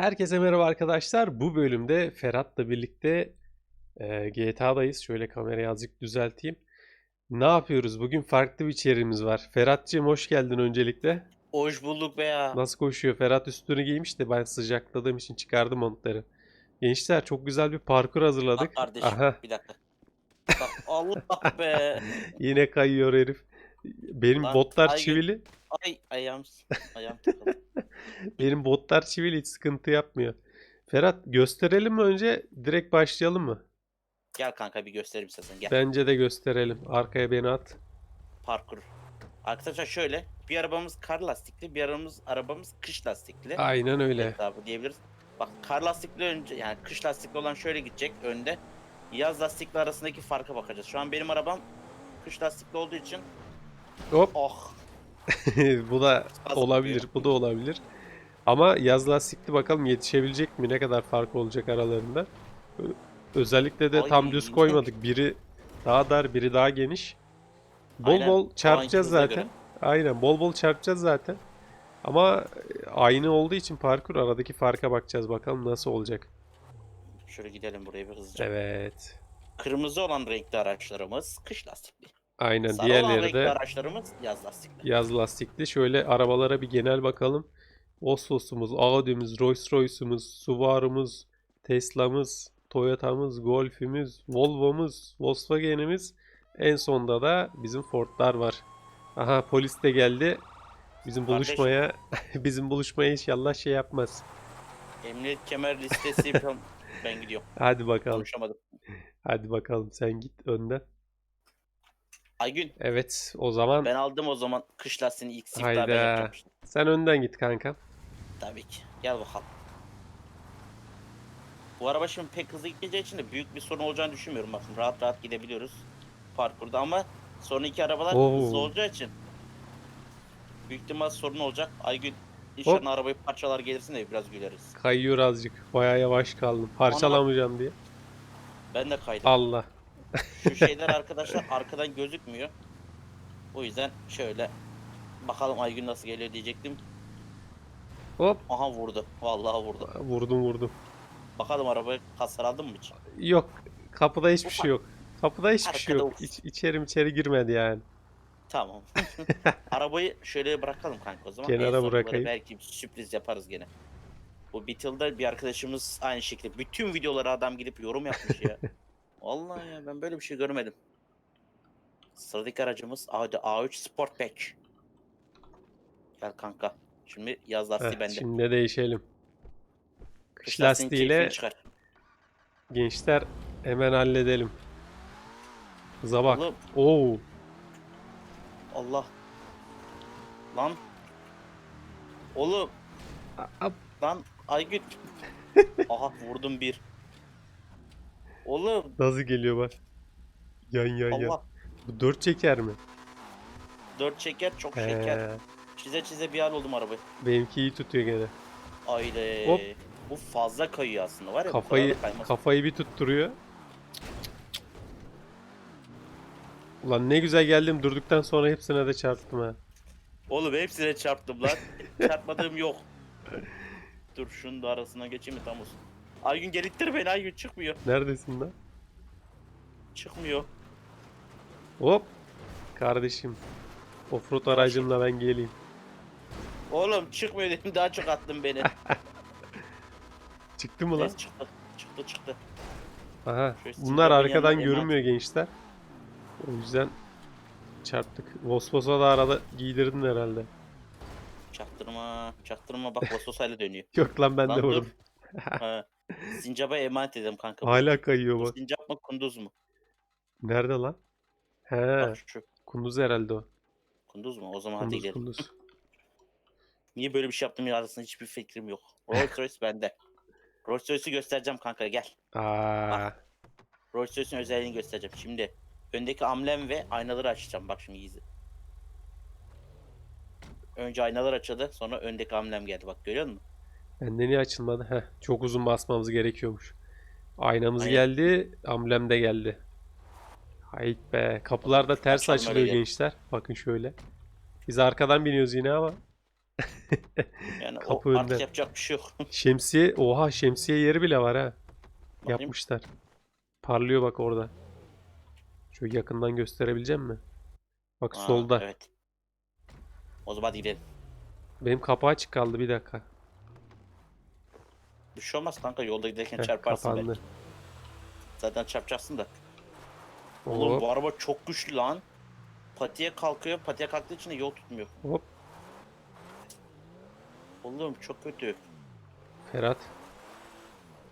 Herkese merhaba arkadaşlar. Bu bölümde Ferhat'la birlikte e, GTA'dayız. Şöyle kamerayı azıcık düzelteyim. Ne yapıyoruz? Bugün farklı bir içeriğimiz var. Ferhat'cığım hoş geldin öncelikle. Hoş bulduk be ya. Nasıl koşuyor? Ferhat üstünü giymiş de ben sıcakladığım için çıkardım montları. Gençler çok güzel bir parkur hazırladık. Bak kardeşim Aha bir dakika. Bak Allah be. yine kayıyor herif. Benim Lan, botlar Aygün- çivili. Ay ayağım ayağım takıldı. Benim botlar çivili hiç sıkıntı yapmıyor. Ferhat gösterelim mi önce? Direkt başlayalım mı? Gel kanka bir göstereyim sana. Gel. Bence de gösterelim. Arkaya beni at. Parkur. Arkadaşlar şöyle bir arabamız kar lastikli, bir arabamız arabamız kış lastikli. Aynen öyle. Hesabı diyebiliriz. Bak kar lastikli önce yani kış lastikli olan şöyle gidecek önde. Yaz lastikli arasındaki farka bakacağız. Şu an benim arabam kış lastikli olduğu için Hop. oh Bu da olabilir. Bu da olabilir. Ama yaz lastikli bakalım yetişebilecek mi? Ne kadar fark olacak aralarında? Özellikle de tam Ay. düz koymadık. Biri daha dar, biri daha geniş. Bol Aynen, bol çarpacağız zaten. göre. Aynen bol bol çarpacağız zaten. Ama e, aynı olduğu için parkur aradaki farka bakacağız. Bakalım nasıl olacak. şöyle gidelim buraya bir hızlıca. Evet. Kırmızı olan renkli araçlarımız kış lastikli. Aynen. Sarı olan Diğerleri renkli de araçlarımız yaz lastikli. Yaz lastikli. Şöyle arabalara bir genel bakalım. Vosvos'umuz, Audi'miz, Rolls Royce'umuz, Subaru'muz, Tesla'mız, Toyota'mız, Golf'ümüz, Volvo'muz, Volkswagen'imiz. En sonda da bizim Ford'lar var. Aha polis de geldi. Bizim Kardeş. buluşmaya bizim buluşmaya inşallah şey yapmaz. Emniyet kemer listesi falan. ben gidiyorum. Hadi bakalım. Konuşamadım. Hadi bakalım sen git önden. Aygün Evet o zaman ben aldım o zaman kış lastiğini ilk siftah Hayda. ben yapacağım sen önden git kanka. Tabii ki. Gel bakalım. Bu araba şimdi pek hızlı gitmeyeceği için de büyük bir sorun olacağını düşünmüyorum. Bakın rahat rahat gidebiliyoruz parkurda ama sonra iki arabalar Oo. hızlı olacağı için büyük ihtimal sorun olacak. Aygün inşallah arabayı parçalar gelirsin de biraz güleriz. Kayıyor azıcık. Bayağı yavaş kaldım. Parçalamayacağım diye. Ben de kaydım. Allah. Şu şeyler arkadaşlar arkadan gözükmüyor. O yüzden şöyle bakalım Aygün nasıl geliyor diyecektim. Hop. Aha vurdu. Vallahi vurdu. Vurdum vurdum. Bakalım arabaya hasar aldın mı hiç? Yok. Kapıda hiçbir Ufak. şey yok. Kapıda hiçbir şey Arkada yok. ufak. İç, içerim içeri girmedi yani. Tamam. Arabayı şöyle bırakalım kanka o zaman. Kenara En son böyle bırakayım. Belki bir sürpriz yaparız gene. Bu Beetle'da bir arkadaşımız aynı şekilde bütün videolara adam gidip yorum yapmış ya. Vallahi ya ben böyle bir şey görmedim. Sıradaki aracımız Audi A3 Sportback. Gel kanka. Şimdi yaz lastiği Heh, bende. şimdi de değişelim. Kış Kış lastiğiyle gençler hemen halledelim. Hıza bak. Oğlum, Oo. Allah. Lan. Oğlum lan Aygün. Aha vurdum bir. Oğlum Nasıl geliyor bak. Yan yan yan. Allah. Bu dört çeker mi? Dört şeker çok şeker. He, Çize çize bir hal oldum arabayı. benimki iyi tutuyor gene. Ayda. Hop. Bu fazla kayıyor aslında var ya. bu kadar Kafayı da kaymaz. kafayı bir tutturuyor. Ulan ne güzel geldim durduktan sonra hepsine de çarptım ha. Oğlum hepsine çarptım lan. Çarpmadığım yok. Dur şunun da arasına geçeyim mi tam olsun. Aygün gel ittir beni Aygün çıkmıyor. Neredesin lan? Çıkmıyor. Hop. Kardeşim. Offroad aracımla ben geleyim. Oğlum çıkmıyor dedim daha çok attın beni. Çıktı mı lan? Ses çıktı. Çıktı çıktı. Aha. Şöyle Bunlar arkadan yanına görünmüyor gençler. O yüzden çarptık. Vosvos'a da arada giydirdin herhalde. Çaktırma. Çaktırma bak vasosayla dönüyor. Yok lan ben Lan de dur. vurdum. Ha. Sincap'a emanet edelim kanka. Hala kayıyor Bu bak. Sincap mı kunduz mu? Nerede lan? He, Bak şu. kunduz herhalde o. Kunduz mu? O zaman hadi Kunduz gidelim. kunduz. Niye böyle bir şey yaptım ya arasında hiçbir fikrim yok. Rolls Royce bende. Rolls Royce'u göstereceğim kanka gel. Aa, Rolls Royce'un özelliğini göstereceğim. Şimdi öndeki amblem ve aynaları açacağım. Bak şimdi izle. Önce aynalar açıldı. Sonra öndeki amblem geldi. Bak görüyor musun? Bende niye açılmadı? Heh, çok uzun basmamız gerekiyormuş. Aynamız Aynen. geldi, amblem de geldi. Hayt be. Kapılar da ters Açalım öyle açılıyor gel. gençler. Bakın şöyle. Biz arkadan biniyoruz yine ama. Yani Kapı o artık önünde. yapacak bir şey yok. Şemsiye, oha şemsiye yeri bile var ha. Bakayım. Yapmışlar. Parlıyor bak orada. Şöyle yakından gösterebileceğim mi? Bak Ha, solda. Evet. O zaman gidelim. Benim kapağı açık kaldı bir dakika. Bir şey olmaz kanka yolda giderken Heh, çarparsın kapandı. belki. Zaten çarpacaksın da. Oğlum Hop bu araba çok güçlü lan. Patiye kalkıyor. Patiye kalktığı için de yol tutmuyor. hop. Oğlum çok kötü. Ferhat.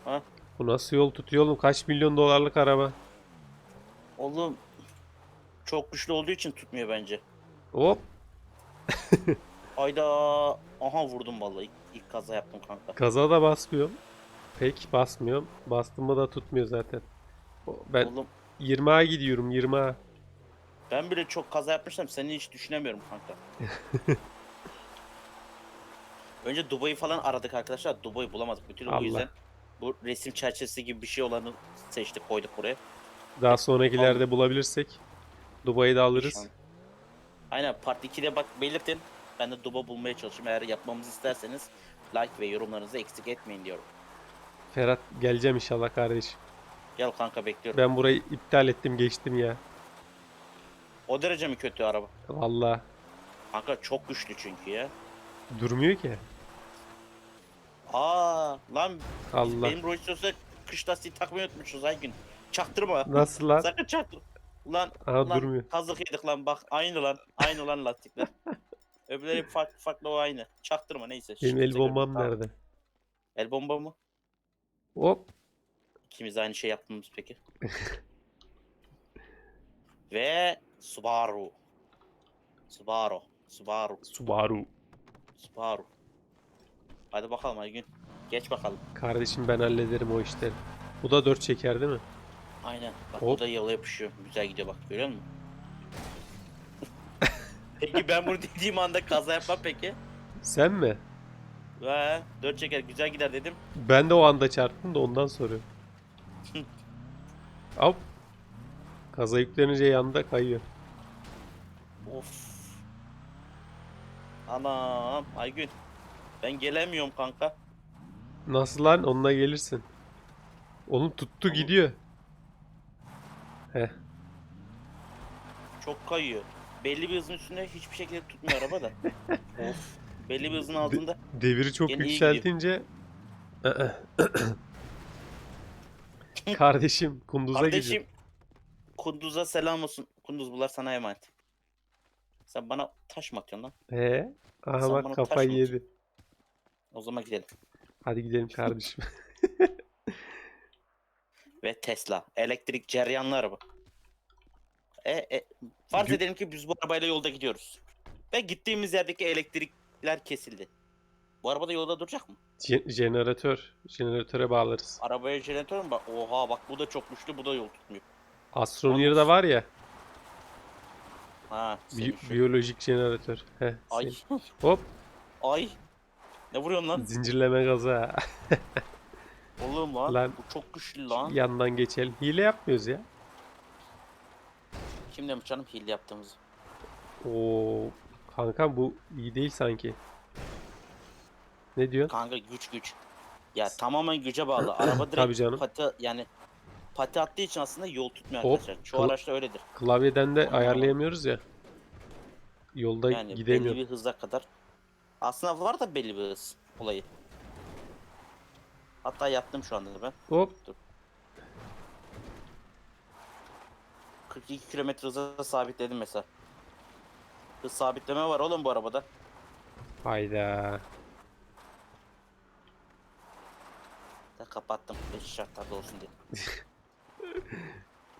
Ha? Bu nasıl yol tutuyor oğlum? Kaç milyon dolarlık araba? Oğlum çok güçlü olduğu için tutmuyor bence. Hop. Ayda aha vurdum vallahi. İlk, kaza yaptım kanka. Gaza da basmıyorum. Pek basmıyorum. Bastığımda da tutmuyor zaten. Ben Oğlum 20'a gidiyorum 20'a. ben bile çok kaza yapmıştım. Seni hiç düşünemiyorum kanka. Önce Dubai'yi falan aradık arkadaşlar. Dubai'yi bulamadık. Bütün Allah. o yüzden bu resim çerçevesi gibi bir şey olanı seçtik koyduk buraya. Daha sonrakilerde bulabilirsek Dubai'yi de alırız. Aynen part 2'de bak belirtin. Ben de Dubai bulmaya çalışayım. Eğer yapmamızı isterseniz like ve yorumlarınızı eksik etmeyin diyorum. Ferhat geleceğim inşallah kardeşim. Gel kanka bekliyorum. Ben burayı iptal ettim geçtim ya. O derece mi kötü araba? Vallahi Kanka çok güçlü çünkü ya. durmuyor ki. Aa lan Allah. benim Rolls Royce'a kış lastiği takmayı unutmuşuz ay gün. Çaktırma. Nasıl lan? Sakın çaktır. Ulan, Aha, ulan durmuyor. kazık yedik lan bak aynı lan. Aynı lan lastikler. Öbürleri farklı farklı o aynı. Çaktırma neyse. Benim Şimdi el bombam nerede? El bomba mı? Hop. İkimiz aynı şey yaptığımız peki. Ve Subaru. Subaru. Subaru. Subaru. Subaru. Hadi bakalım Aygün. Geç bakalım. Kardeşim ben hallederim o işleri. Bu da 4 çeker değil mi? Aynen. Bak Hop. o da yola yapışıyor. Güzel gidiyor bak görüyor musun? Peki ben bunu dediğim anda kaza yapmam peki. Sen mi? Ve dört çeker güzel gider dedim. Ben de o anda çarptım da ondan soruyorum. Hop. Kaza yüklenince yanında kayıyor. Of. Anam Aygün. Ben gelemiyorum kanka. Nasıl lan? Onunla gelirsin. Oğlum tuttu gidiyor. Heh. Çok kayıyor. Belli bir hızın üstünde hiçbir şekilde tutmuyor araba da. of. Belli bir hızın altında. Deviri çok Gene iyi yükseltince Kardeşim Kunduz'a gidiyor. Kardeşim Kunduz'a selam olsun. Kunduz bunlar sana emanet. Sen bana taş mı atıyorsun lan? He? Aha Sen bak kafayı taş mı yedi. O zaman gidelim. Hadi gidelim kardeşim. Ve Tesla. Elektrik cereyanlı araba. E, e, farz Gü- edelim ki biz bu arabayla yolda gidiyoruz. Ve gittiğimiz yerdeki elektrikler kesildi. Bu araba da yolda duracak mı? Je- jeneratör. Jeneratöre bağlarız. Arabaya jeneratör mü? Bak, oha bak bu da çok güçlü bu da yol tutmuyor. Astroneer da var ya. Ha, bi- senin şu- biyolojik jeneratör. Heh, Ay. senin. Hop. Ay. Ne vuruyorsun lan? Zincirleme gaza. Oğlum lan. Lan. Bu çok güçlü lan. Yandan geçelim. Hile yapmıyoruz ya. Kim demiş canım hile yaptığımızı? Oo, kanka bu iyi değil sanki. Ne diyorsun? Kanka güç güç. Ya tamamen güce bağlı. Araba direkt Tabii canım. pati yani pati attığı için aslında yol tutmuyor Hop, arkadaşlar. Çoğu araçta öyledir. Klavyeden de ayarlayamıyoruz ya. Yolda Yani gidemiyor. belli bir hıza kadar. Aslında var da belli bir hız olayı. Hatta yaptım şu anda ben. Hop. 42 kilometre hıza sabitledim mesela. Hız sabitleme var oğlum bu arabada. Hayda. Da kapattım. 5 şartlarda olsun diye.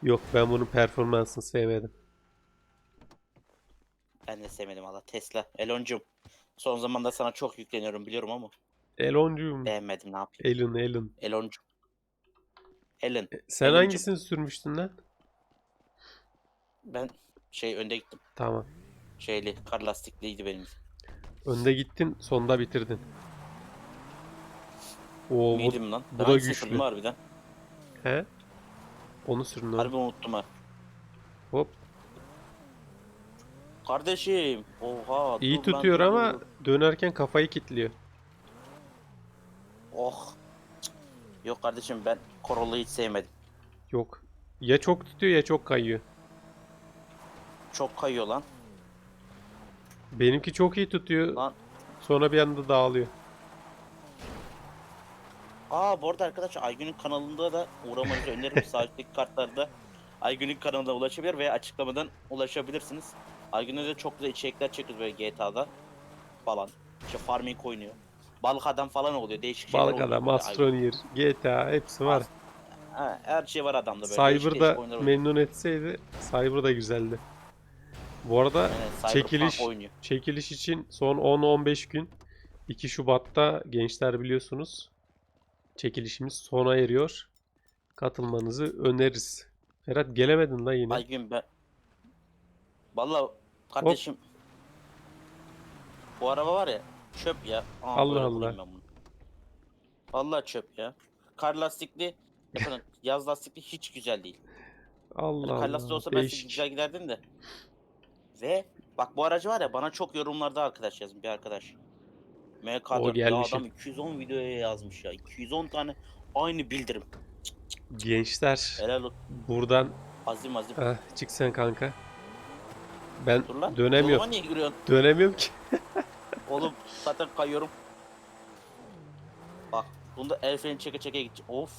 Yok ben bunun performansını sevmedim. Ben de sevmedim valla. Tesla. Eloncum. Son zamanda sana çok yükleniyorum biliyorum ama Eloncuğum. beğenmedim ne yapayım. Elon Elon. Eloncum. Ellen. Sen Eloncum. hangisini sürmüştün lan? Ben şey önde gittim. Tamam. Şeyli kar lastikliydi benim. Önde gittin, sonda bitirdin. Oo, bu, Miydim lan? bu da güçlü. harbiden. he? Onu sürün oğlum. Harbi unuttum ha. Hop. Kardeşim. Oha. İyi dur lan, tutuyor dur, ama dur. dönerken kafayı kilitliyor. Oh. Cık. Yok kardeşim ben Corolla'yı hiç sevmedim. Yok. Ya çok tutuyor ya çok kayıyor. Çok kayıyor lan. Benimki çok iyi tutuyor. Lan. Sonra bir anda dağılıyor. Aa bu arada arkadaşlar Aygün'ün kanalında da uğramanızı öneririm. Sağ üstteki kartlarda Aygün'ün kanalına ulaşabilir veya açıklamadan ulaşabilirsiniz. Aygün'e de çok güzel içerikler çekiyoruz böyle GTA'da falan. İşte farming oynuyor. Balık adam falan oluyor. Değişik şeyler Balık oluyor Adam, Astroneer, GTA hepsi var. Ha, her şey var adamda böyle. Cyber'da memnun etseydi Cyber da güzeldi. Bu arada Cyberpunk çekiliş oynuyor. çekiliş için son 10-15 gün 2 Şubat'ta gençler biliyorsunuz çekilişimiz sona eriyor. Katılmanızı öneririz. Ferhat gelemedin lan yine. Aygün ben... Valla kardeşim... Bu araba var ya çöp ya. Aa, Allah Allah. Vallahi çöp ya. Kar lastikli, yapın, yaz lastikli hiç güzel değil. Allah Hani kar lastikli olsa ben güzel giderdin de. Ve bak bu aracı var ya bana çok yorumlarda arkadaş yazmış bir arkadaş. MK4 ya gelmişim. adam 210 videoya yazmış ya. 210 tane aynı bildirim. Gençler Helal olsun. buradan Azim azim. ah, çık sen kanka. Ben Dur lan. dönemiyorum. Yoluma niye giriyorsun? Dönemiyorum ki. Oğlum zaten kayıyorum. Bak bunda el freni çeke çeke gidecek. Of.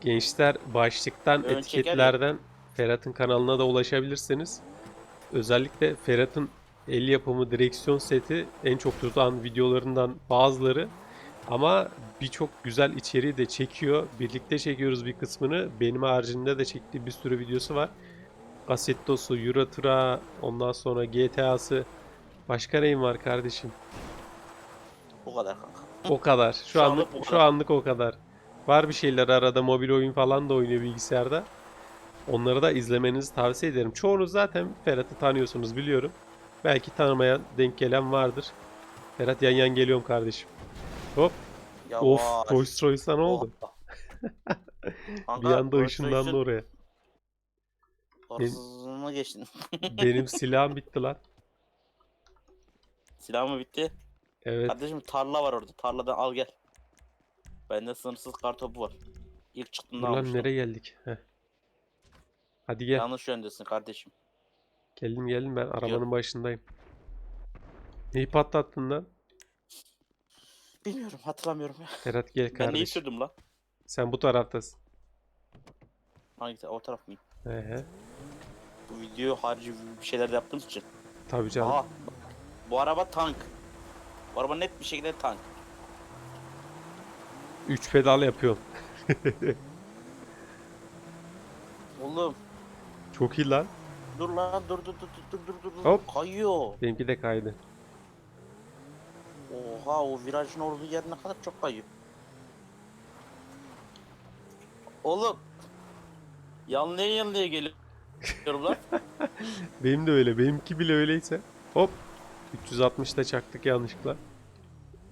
Gençler başlıktan Ön çeker etiketlerden Ferhat'ın kanalına da ulaşabilirsiniz. Özellikle Ferhat'ın el yapımı direksiyon seti en çok tutan videolarından bazıları. Ama birçok güzel içeriği de çekiyor. Birlikte çekiyoruz bir kısmını. Benim haricinde de çektiği bir sürü videosu var. Assetto'su, Euro Truck'a, ondan sonra GTA'sı. Başka neyim var kardeşim? Bu kadar kanka. O kadar. Şu, Şu anlık anlık şu kadar. anlık o kadar. Var bir şeyler arada mobil oyun falan da oynuyor bilgisayarda. Onları da izlemenizi tavsiye ederim. Çoğunuz zaten Ferhat'ı tanıyorsunuz biliyorum. Belki tanımayan denk gelen vardır. Ferhat yan yan geliyorum kardeşim. Hop. Ya of. Rolls Royce'a ne oldu? Oh. Bir anda ışınlandı oraya. Hırsızlığına geçtin. Benim silahım bitti lan. Silah mı bitti? Evet. Kardeşim tarla var orada. Tarladan al gel. Bende sınırsız kartopu var. İlk çıktığında lan almıştım. nereye geldik? Heh. Hadi gel. Yanlış yöndesin kardeşim. Geldim geldim ben arabanın başındayım. Neyi patlattın lan? Bilmiyorum hatırlamıyorum ya. Ferhat gel Ben neyi kardeşim. sürdüm la? Sen bu taraftasın. Hangisi? O taraf mıyım? He he. Bu video harici bir şeyler yaptığımız için. Tabii canım. Aha. Bu araba tank. Bu araba net bir şekilde tank. 3 pedal yapıyorum. Oğlum Çok iyi lan. dur lan dur dur dur dur dur dur. Hop. Kayıyor. Benimki de kaydı. Oha o virajın olduğu yer ne kadar çok kayıyor. Oğlum. Yanlaya yanlaya geliyorum lan. Benim de öyle. Benimki bile öyleyse. Hop. 360'da çaktık yanlışlıkla.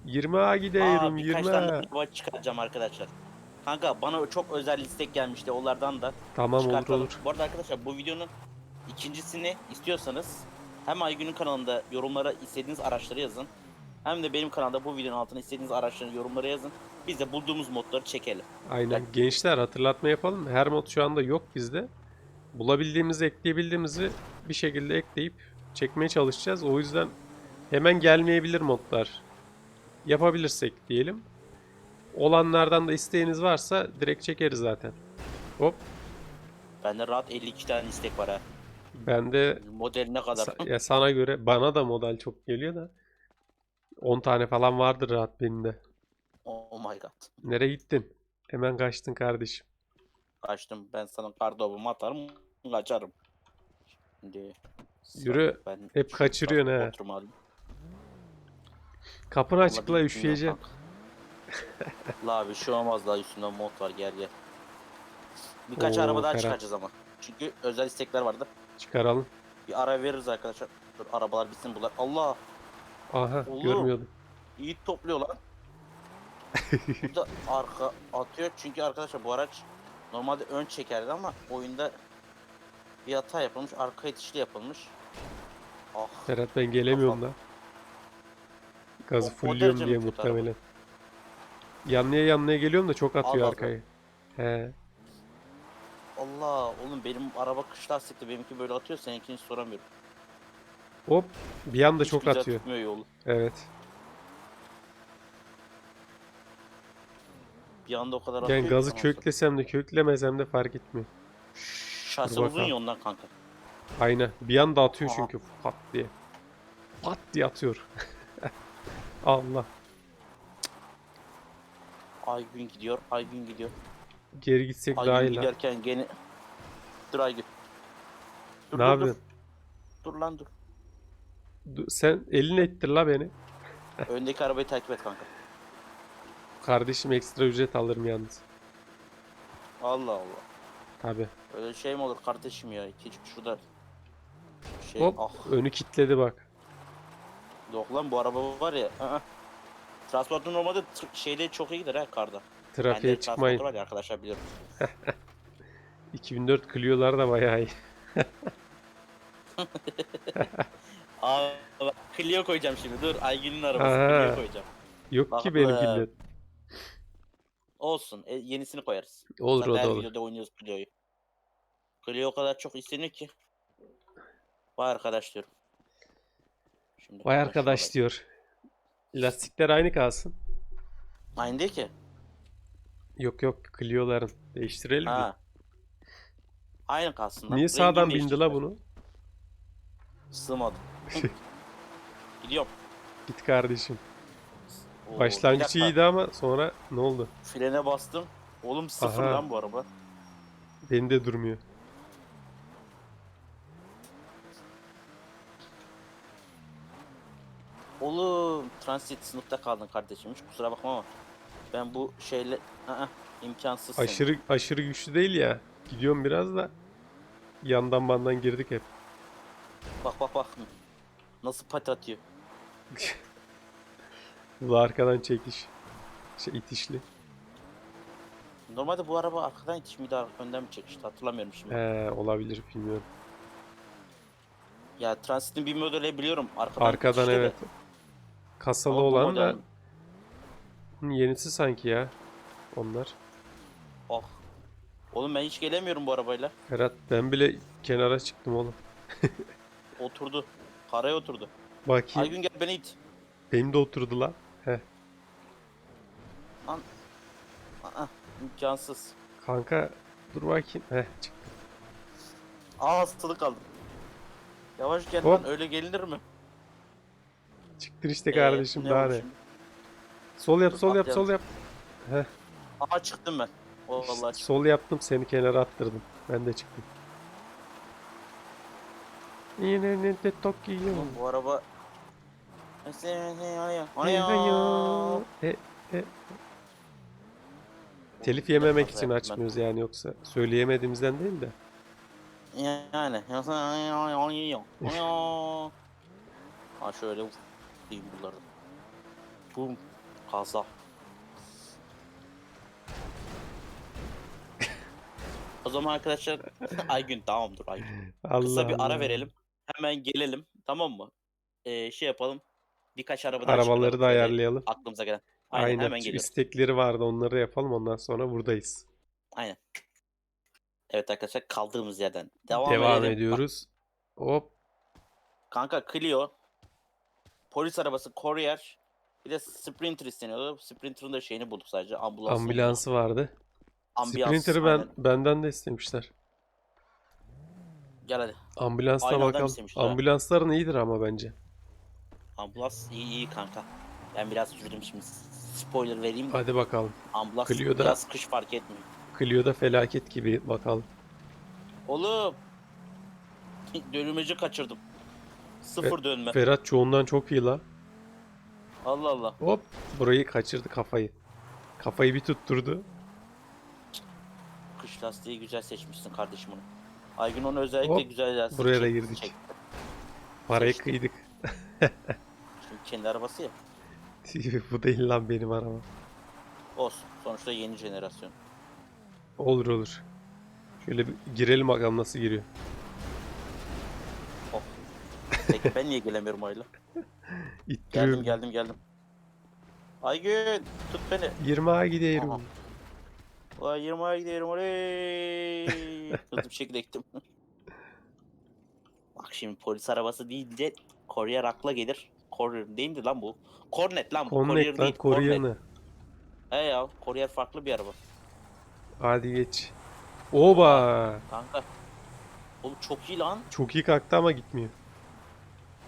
20'a Aa, gidiyorum birkaç 20'a. tane araba çıkaracağım arkadaşlar. Kanka bana çok özel istek gelmişti onlardan da Tamam olur çıkartalım. olur. Bu arada arkadaşlar bu videonun ikincisini istiyorsanız hem Aygün'ün kanalında yorumlara istediğiniz araçları yazın. Hem de benim kanalda bu videonun altına istediğiniz araçları yorumlara yazın. Biz de bulduğumuz modları çekelim. Aynen. Gençler hatırlatma yapalım. Her mod şu anda yok bizde. Bulabildiğimizi, ekleyebildiğimizi bir şekilde ekleyip çekmeye çalışacağız. O yüzden hemen gelmeyebilir modlar. Yapabilirsek diyelim. Olanlardan da isteğiniz varsa direkt çekeriz zaten. Hop. Bende rahat 52 tane istek var ha. Bende Model ne kadar? Sa- ya sana göre bana da model çok geliyor da 10 tane falan vardır rahat benim de. oh my god. Nereye gittin? Hemen kaçtın kardeşim. Kaçtım ben sana kardobumu atarım kaçarım. Şimdi Yürü, ben hep kaçırıyorsun alayım. Kapını açıkla üşüyeceğim. La abi şu olmaz la üstünde mod var gel gel. Birkaç Oo, araba daha Ferhat. çıkaracağız ama. Çünkü özel istekler vardı. Çıkaralım. Bir ara veririz arkadaşlar. Dur arabalar bitsin bunlar. Allah Aha Oğlum. görmüyordum. iyi topluyor lan. Bu da arka atıyor çünkü arkadaşlar bu araç normalde ön çekerdi ama oyunda bir hata yapılmış. Arka itişli yapılmış. Ah. Ferhat ben gelemiyorum da. Gazı O- o mi diye kötü araba? muhtemelen. Yanlıya yanlıya geliyorum da çok atıyor Allah Allah. arkayı. He. Allah oğlum benim araba kış lastikli benimki böyle atıyor seninkini soramıyorum. Hop bir anda Hiç çok güzel atıyor. tutmuyor yolu. Evet. Bir anda o kadar atıyor. Yani ki gazı köklesem de köklemesem de fark etmiyor. Dur uzun bakalım. ya ondan kanka. Aynen. Bir anda atıyor Aha. çünkü pat diye. Pat diye atıyor. Allah. Aygün gidiyor, Aygün gidiyor. Geri gitsek daha Aygün iyi lan. giderken gene... Dur Aygün. Dur, Ne dur, yapıyorsun? Dur. dur lan dur. Du- Sen elini ettir la beni. Öndeki arabayı takip et kanka. Kardeşim ekstra ücret alırım yalnız. Allah Allah. Tabi. Öyle şey mi olur kardeşim ya? Küçük şurada. Şey Hop ah. önü kitledi bak. Yok lan bu araba var ya. ı-ı. Transportun normalde tr- şeyde çok iyi gider ha karda. Trafiğe Bende çıkmayın. var ya arkadaşlar biliyorum. 2004 Clio'lar da bayağı iyi. Aa bak Clio koyacağım şimdi dur Aygün'ün arabası Aha. Clio koyacağım. Yok Bak ki be. benimkinde. Olsun e, yenisini koyarız. Olur Zaten o her da olur. videoda oynuyoruz Clio'yu. Clio o kadar çok isteniyor ki. Vay arkadaş diyorum. Şimdi Vay arkadaş diyor. Lastikler aynı kalsın. Aynı değil ki. Yok yok Clio'ların. Değiştirelim mi? Ha. Aynı kalsın lan. Niye Rengini sağdan bindi la değiştirme. bunu? Sığmadı. Gidiyorum. Git kardeşim. Oo, bir dakika. iyiydi ama sonra ne oldu? Frene bastım. Oğlum sıfır Aha. lan bu araba. Beni de durmuyor. Oğlum transit sınıfta kaldın kardeşim hiç kusura bakma ama. Ben bu şeyle Aa, imkansız. senin. Aşırı aşırı güçlü değil ya. Gidiyorum biraz da yandan bandan girdik hep. Bak bak bak. Nasıl pat atıyor. Bu arkadan çekiş. Şey itişli. Normalde bu araba arkadan itiş miydi önden mi çekişti hatırlamıyorum şimdi. He, olabilir bilmiyorum. Ya transitin bir modeli biliyorum arkadan Arkadan itişte de. Kasalı Ama bu olan da model- yenisi sanki ya. Onlar. Ah. Oğlum ben hiç gelemiyorum bu arabayla. Ferhat ben bile kenara çıktım oğlum. Oturdu. Karaya oturdu. Bakayım. Aygün gel beni it. Benim de oturdu lan. Heh. Aa, imkansız. Kanka dur bakayım. Heh çık. Aa hastalık aldım. Yavaş gel Hop. lan öyle gelinir mi? Çıktır işte Ee, kardeşim daha ne. şimdi? Sol yap Dur, sol yap atlayalım. sol yap. Aa çıktım ben. O vallahi çıktım. Sol yaptım seni kenara attırdım. Ben de çıktım. Yine ne de Tokyo. Oğlum bu araba Heyo. E, e. Telif yememek için açmıyoruz yani yoksa söyleyemediğimizden değil de. Yani. ha şöyle diyeyim bunları. Bum. Kaza. o zaman arkadaşlar Aygün tamam dur Aygün. Allah Kısa bir ara Allah. verelim. Hemen gelelim. Tamam mı? Ee, şey yapalım. Birkaç arabadan Arabaları çıkaralım da ayarlayalım. Aklımıza gelen. Aynen, Aynen. hemen Şu geliyoruz. istekleri vardı onları yapalım ondan sonra buradayız. Aynen. Evet arkadaşlar kaldığımız yerden devam, Devam edelim. ediyoruz. Hop. Bak, kanka Clio, polis arabası Courier, bir de Sprinter isteniyordu. Sprinter'ın da şeyini bulduk sadece ambulans. Ambulansı vardı. Ambiyans, Sprinter'ı ben aynen. benden de istemişler. Gel hadi. Ambulansla Aynı adam bakalım. istemişler. Ambulansların iyidir ama bence. Ambulans iyi iyi kanka. Ben biraz sürdüm şimdi. Spoiler vereyim. Hadi bakalım. Ambulans Clio'da- yaz kış fark etmiyor. Clio'da felaket gibi bakalım. Oğlum. Dönümeci kaçırdım. Sıfır dönme. Ferhat çoğundan çok iyi la. Allah Allah. Hop. Burayı kaçırdı kafayı. Kafayı bir tutturdu. Kış lastiği güzel seçmişsin kardeşim onu. Aygün onu özellikle Hop, güzel lastik buraya da girdik. çekti. Parayı Seçtim. kıydık. Çünkü kendi arabası ya. Bu değil lan benim araba. Olsun. Sonuçta yeni jenerasyon. Olur olur. Şöyle bir girelim bakalım nasıl giriyor. Peki ben niye gelemiyorum? İttiriyorum. Geldim geldim geldim. Aygün tut beni. 20'a gidiyorum. Aha. Ulan 20'a gidiyorum oley. Hızlı bir şekilde gittim. Bak şimdi polis arabası değil de Courier akla gelir. Courier değil mi lan bu? Cornet lan bu. Connect lan. Koreyan'ı. He ya Courier farklı bir araba. Hadi geç. Oba! Kanka. Oğlum çok iyi lan. Çok iyi kalktı ama gitmiyor.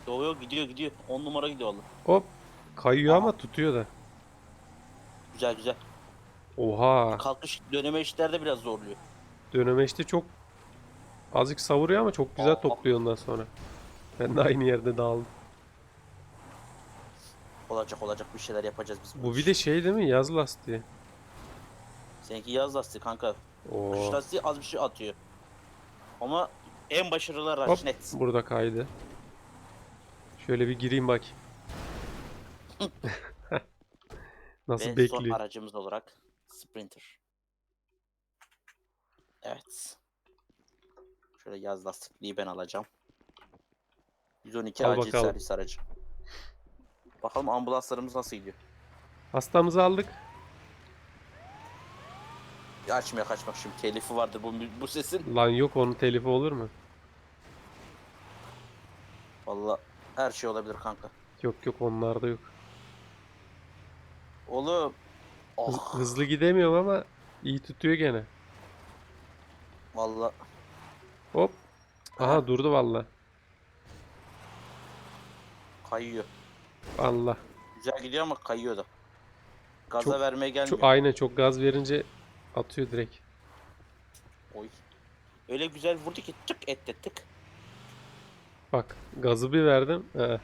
Yo yo gidiyor gidiyor. 10 numara gidiyor valla. Hop. Kayıyor Aha. ama tutuyor da. Güzel güzel. Oha. Kalkış döneme işlerde biraz zorluyor. Dönemeçte çok azıcık savuruyor ama çok güzel Aa. topluyor ondan sonra. Ben de aynı yerde dağıldım. Olacak olacak bir şeyler yapacağız biz. Bu bir de şey değil mi? Yaz lastiği. Seninki yaz lastiği kanka. Kış Oo. lastiği az bir şey atıyor. Ama en başarılı araç Hop. net. Burada kaydı. Şöyle bir gireyim bak. Nasıl Ve son bekliyor? aracımız olarak Sprinter. Evet. Şöyle yaz lastikliği ben alacağım. 112 Al acil bakalım. servis aracı. Bakalım ambulanslarımız nasıl gidiyor. Hastamızı aldık. Ya açmaya kaçmak şimdi telifi vardır bu, bu sesin. Lan yok onun telifi olur mu? Valla her şey olabilir kanka. Yok yok onlarda yok. Oğlum. Hız- Oh. hızlı gidemiyorum ama iyi tutuyor gene. Valla. Hop. Aha durdu valla. Kayıyor. Allah. Güzel gidiyor ama kayıyor da. Gaza Çok- vermeye gelmiyor. Çok aynen çok gaz verince atıyor direkt. Oy. Öyle güzel vurdu ki tık etti tık. Bak gazı bir verdim. He.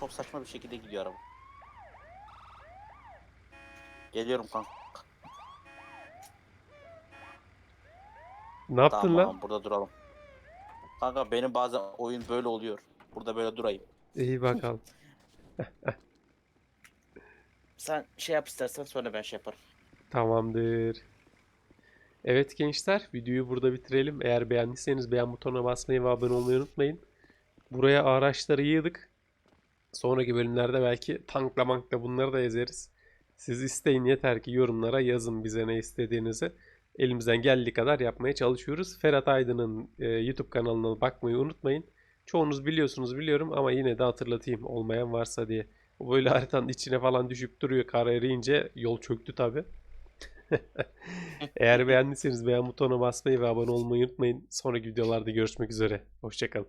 Çok saçma bir şekilde gidiyor araba. Geliyorum kanka. Ne yaptın Tamam lan? burada duralım. Kanka benim bazen oyun böyle oluyor. Burada böyle durayım. İyi bakalım. Sen şey yap istersen sonra ben şey yaparım. Tamamdır. Evet gençler, videoyu burada bitirelim. Eğer beğendiyseniz beğen butonuna basmayı ve abone olmayı unutmayın. Buraya araçları yığdık. Sonraki bölümlerde belki tankla mankla bunları da yazarız. Siz isteyin yeter ki yorumlara yazın bize ne istediğinizi. Elimizden geldiği kadar yapmaya çalışıyoruz. Ferhat Aydın'ın e, YouTube kanalına bakmayı unutmayın. Çoğunuz biliyorsunuz biliyorum ama yine de hatırlatayım olmayan varsa diye. O böyle haritanın içine falan düşüp duruyor kar eriyince yol çöktü tabi. Eğer beğendiyseniz beğen butonuna basmayı ve abone olmayı unutmayın. Sonraki videolarda görüşmek üzere. Hoşçakalın.